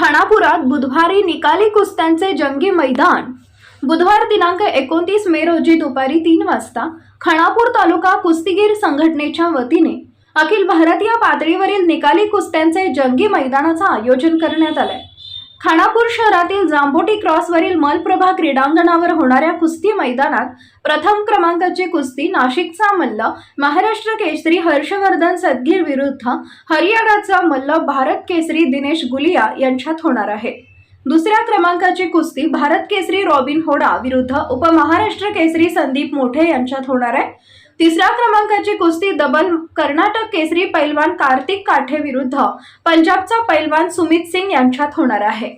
खानापुरात बुधवारी निकाली कुस्त्यांचे जंगी मैदान. बुधवार दिनांक एकोणतीस मे रोजी दुपारी तीन वाजता खानापूर तालुका कुस्तीगीर संघटनेच्या वतीने अखिल भारतीय पातळीवरील निकाली कुस्त्यांचे जंगी मैदानाचं आयोजन करण्यात आलंय. खानापूर शहरातील जांबोटी क्रॉसवरील मलप्रभा क्रीडांगणावर होणाऱ्या कुस्ती मैदानात प्रथम क्रमांकाची कुस्ती नाशिकचा मल्ल महाराष्ट्र केसरी हर्षवर्धन सदगीर विरुद्ध हरियाणाचा मल्ल भारत केसरी दिनेश गुलिया यांच्यात होणार आहे. दुसऱ्या क्रमांकाची कुस्ती भारत केसरी रॉबिन होडा विरुद्ध उपमहाराष्ट्र केसरी संदीप मोठे यांच्यात होणार आहे. तिसऱ्या क्रमांकाची कुस्ती दबल कर्नाटक केसरी पैलवान कार्तिक काठे विरुद्ध पंजाबचा पैलवान सुमित सिंग यांच्यात होणार आहे.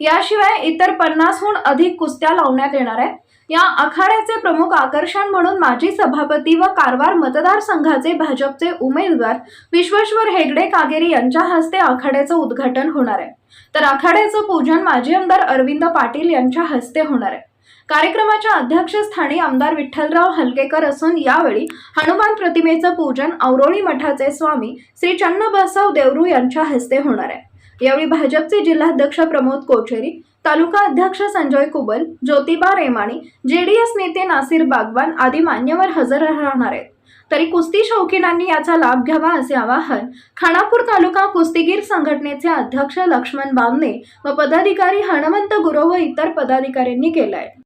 याशिवाय इतर पन्नासहून अधिक कुस्त्या लावण्यात येणार आहेत. या आखाड्याचे प्रमुख आकर्षण म्हणून माजी सभापती व कारवार मतदारसंघाचे भाजपचे उमेदवार विश्वेश्वर हेगडे कागेरी यांच्या हस्ते आखाड्याचं उद्घाटन होणार आहे. तर आखाड्याचं पूजन माजी आमदार अरविंद पाटील यांच्या हस्ते होणार आहे. कार्यक्रमाच्या अध्यक्षस्थानी आमदार विठ्ठलराव हलकेकर असून यावेळी हनुमान प्रतिमेचं पूजन औरोळी मठाचे स्वामी श्री चन्नबसव देवरू यांच्या हस्ते होणार आहे. यावेळी भाजपचे जिल्हाध्यक्ष प्रमोद कोचेरी तालुका अध्यक्ष संजय कुबल ज्योतिबा रेमाणी जेडीएस नेते नासिर बागवान आदी मान्यवर हजर राहणार आहेत. तरी कुस्ती शौकीनांनी याचा लाभ घ्यावा असे आवाहन खानापूर तालुका कुस्तीगीर संघटनेचे अध्यक्ष लक्ष्मण बामणे व पदाधिकारी हनुमंत गुरव व इतर पदाधिकाऱ्यांनी केलं आहे.